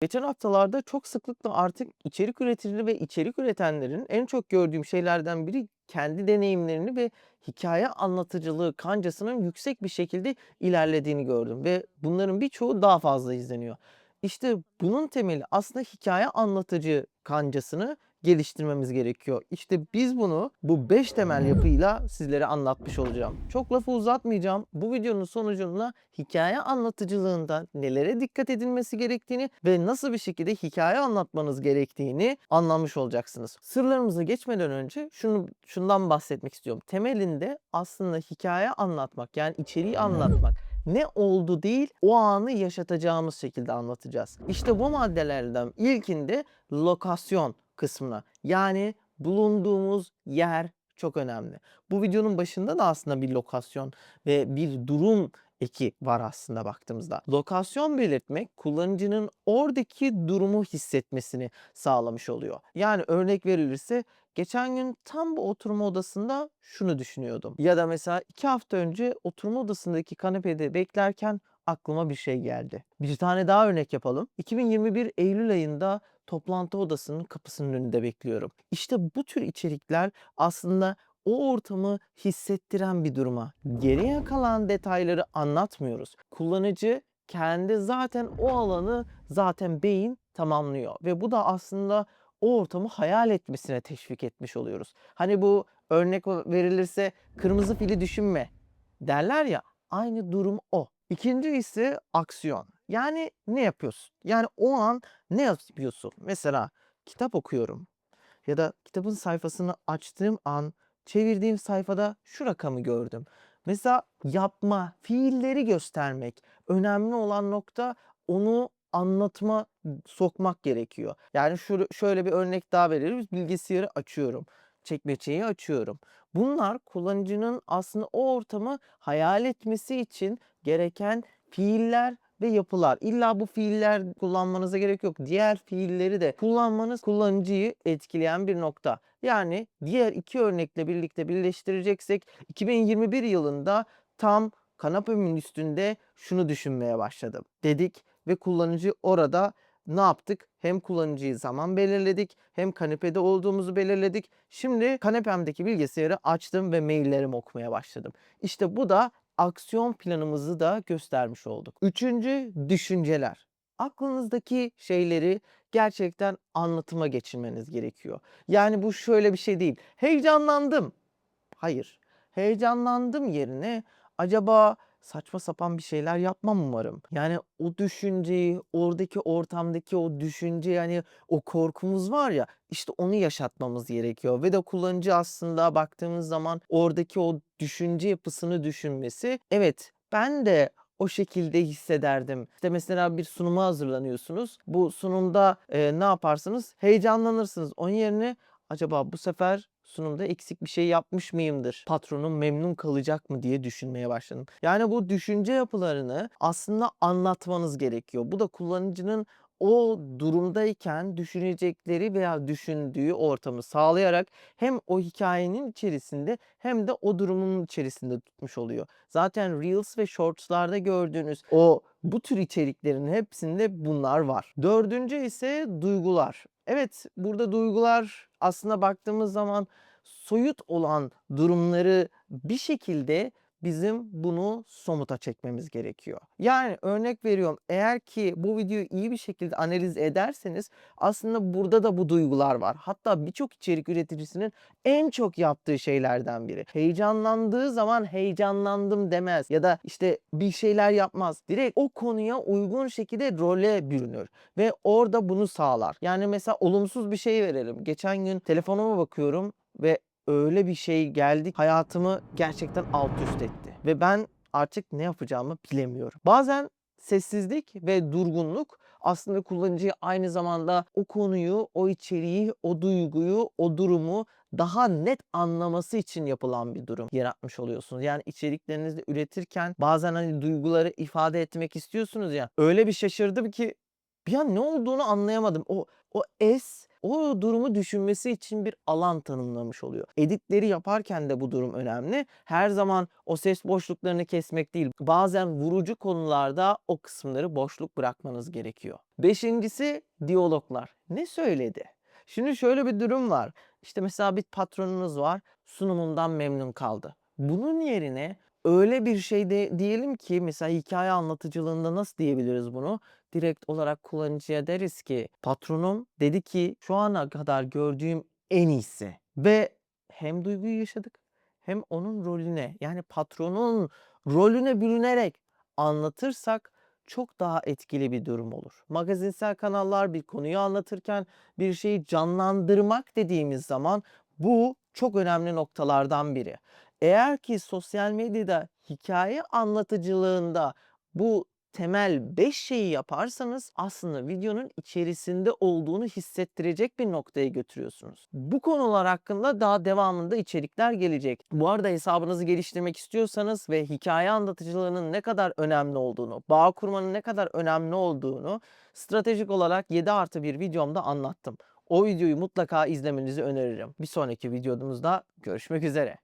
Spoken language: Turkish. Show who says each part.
Speaker 1: Geçen haftalarda çok sıklıkla artık içerik üreticileri ve içerik üretenlerin en çok gördüğüm şeylerden biri kendi deneyimlerini ve hikaye anlatıcılığı kancasının yüksek bir şekilde ilerlediğini gördüm ve bunların birçoğu daha fazla izleniyor. İşte bunun temeli aslında hikaye anlatıcı kancasını geliştirmemiz gerekiyor. İşte biz bunu bu 5 temel yapıyla sizlere anlatmış olacağım. Çok lafı uzatmayacağım. Bu videonun sonucunda hikaye anlatıcılığında nelere dikkat edilmesi gerektiğini ve nasıl bir şekilde hikaye anlatmanız gerektiğini anlamış olacaksınız. Sırlarımıza geçmeden önce şunu şundan bahsetmek istiyorum. Temelinde aslında hikaye anlatmak yani içeriği anlatmak ne oldu değil o anı yaşatacağımız şekilde anlatacağız. İşte bu maddelerden ilkinde lokasyon kısmına yani bulunduğumuz yer çok önemli. Bu videonun başında da aslında bir lokasyon ve bir durum eki var aslında baktığımızda. Lokasyon belirtmek kullanıcının oradaki durumu hissetmesini sağlamış oluyor. Yani örnek verilirse geçen gün tam bu oturma odasında şunu düşünüyordum. Ya da mesela iki hafta önce oturma odasındaki kanepede beklerken aklıma bir şey geldi. Bir tane daha örnek yapalım. 2021 Eylül ayında toplantı odasının kapısının önünde bekliyorum. İşte bu tür içerikler aslında o ortamı hissettiren bir duruma. Geriye kalan detayları anlatmıyoruz. Kullanıcı kendi zaten o alanı zaten beyin tamamlıyor ve bu da aslında o ortamı hayal etmesine teşvik etmiş oluyoruz. Hani bu örnek verilirse kırmızı fili düşünme derler ya aynı durum o. İkinci ise aksiyon. Yani ne yapıyorsun? Yani o an ne yapıyorsun? Mesela kitap okuyorum ya da kitabın sayfasını açtığım an çevirdiğim sayfada şu rakamı gördüm. Mesela yapma, fiilleri göstermek. Önemli olan nokta onu anlatma sokmak gerekiyor. Yani şöyle bir örnek daha veririz. Bilgisayarı açıyorum. Çekmeceyi açıyorum. Bunlar kullanıcının aslında o ortamı hayal etmesi için gereken fiiller ve yapılar. İlla bu fiiller kullanmanıza gerek yok. Diğer fiilleri de kullanmanız kullanıcıyı etkileyen bir nokta. Yani diğer iki örnekle birlikte birleştireceksek 2021 yılında tam kanapemin üstünde şunu düşünmeye başladım dedik ve kullanıcı orada ne yaptık? Hem kullanıcıyı zaman belirledik hem kanepede olduğumuzu belirledik. Şimdi kanepemdeki bilgisayarı açtım ve maillerimi okumaya başladım. İşte bu da aksiyon planımızı da göstermiş olduk. Üçüncü düşünceler. Aklınızdaki şeyleri gerçekten anlatıma geçirmeniz gerekiyor. Yani bu şöyle bir şey değil. Heyecanlandım. Hayır. Heyecanlandım yerine acaba saçma sapan bir şeyler yapmam umarım. Yani o düşünceyi, oradaki ortamdaki o düşünce yani o korkumuz var ya işte onu yaşatmamız gerekiyor. Ve de kullanıcı aslında baktığımız zaman oradaki o düşünce yapısını düşünmesi evet ben de o şekilde hissederdim. İşte mesela bir sunuma hazırlanıyorsunuz. Bu sunumda e, ne yaparsınız? Heyecanlanırsınız. Onun yerine acaba bu sefer sunumda eksik bir şey yapmış mıyımdır? Patronum memnun kalacak mı diye düşünmeye başladım. Yani bu düşünce yapılarını aslında anlatmanız gerekiyor. Bu da kullanıcının o durumdayken düşünecekleri veya düşündüğü ortamı sağlayarak hem o hikayenin içerisinde hem de o durumun içerisinde tutmuş oluyor. Zaten Reels ve Shorts'larda gördüğünüz o bu tür içeriklerin hepsinde bunlar var. Dördüncü ise duygular. Evet, burada duygular aslında baktığımız zaman soyut olan durumları bir şekilde bizim bunu somuta çekmemiz gerekiyor. Yani örnek veriyorum eğer ki bu videoyu iyi bir şekilde analiz ederseniz aslında burada da bu duygular var. Hatta birçok içerik üreticisinin en çok yaptığı şeylerden biri. Heyecanlandığı zaman heyecanlandım demez ya da işte bir şeyler yapmaz. Direkt o konuya uygun şekilde role bürünür ve orada bunu sağlar. Yani mesela olumsuz bir şey verelim. Geçen gün telefonuma bakıyorum ve öyle bir şey geldi hayatımı gerçekten alt üst etti. Ve ben artık ne yapacağımı bilemiyorum. Bazen sessizlik ve durgunluk aslında kullanıcıya aynı zamanda o konuyu, o içeriği, o duyguyu, o durumu daha net anlaması için yapılan bir durum yaratmış oluyorsunuz. Yani içeriklerinizi üretirken bazen hani duyguları ifade etmek istiyorsunuz ya. Öyle bir şaşırdım ki bir an ne olduğunu anlayamadım. O o es o durumu düşünmesi için bir alan tanımlamış oluyor. Editleri yaparken de bu durum önemli. Her zaman o ses boşluklarını kesmek değil. Bazen vurucu konularda o kısımları boşluk bırakmanız gerekiyor. Beşincisi diyaloglar. Ne söyledi? Şimdi şöyle bir durum var. İşte mesela bir patronunuz var. Sunumundan memnun kaldı. Bunun yerine öyle bir şey de diyelim ki mesela hikaye anlatıcılığında nasıl diyebiliriz bunu? Direkt olarak kullanıcıya deriz ki patronum dedi ki şu ana kadar gördüğüm en iyisi ve hem duyguyu yaşadık hem onun rolüne yani patronun rolüne bürünerek anlatırsak çok daha etkili bir durum olur. Magazinsel kanallar bir konuyu anlatırken bir şeyi canlandırmak dediğimiz zaman bu çok önemli noktalardan biri. Eğer ki sosyal medyada hikaye anlatıcılığında bu temel 5 şeyi yaparsanız aslında videonun içerisinde olduğunu hissettirecek bir noktaya götürüyorsunuz. Bu konular hakkında daha devamında içerikler gelecek. Bu arada hesabınızı geliştirmek istiyorsanız ve hikaye anlatıcılığının ne kadar önemli olduğunu, bağ kurmanın ne kadar önemli olduğunu stratejik olarak 7 artı bir videomda anlattım. O videoyu mutlaka izlemenizi öneririm. Bir sonraki videomuzda görüşmek üzere.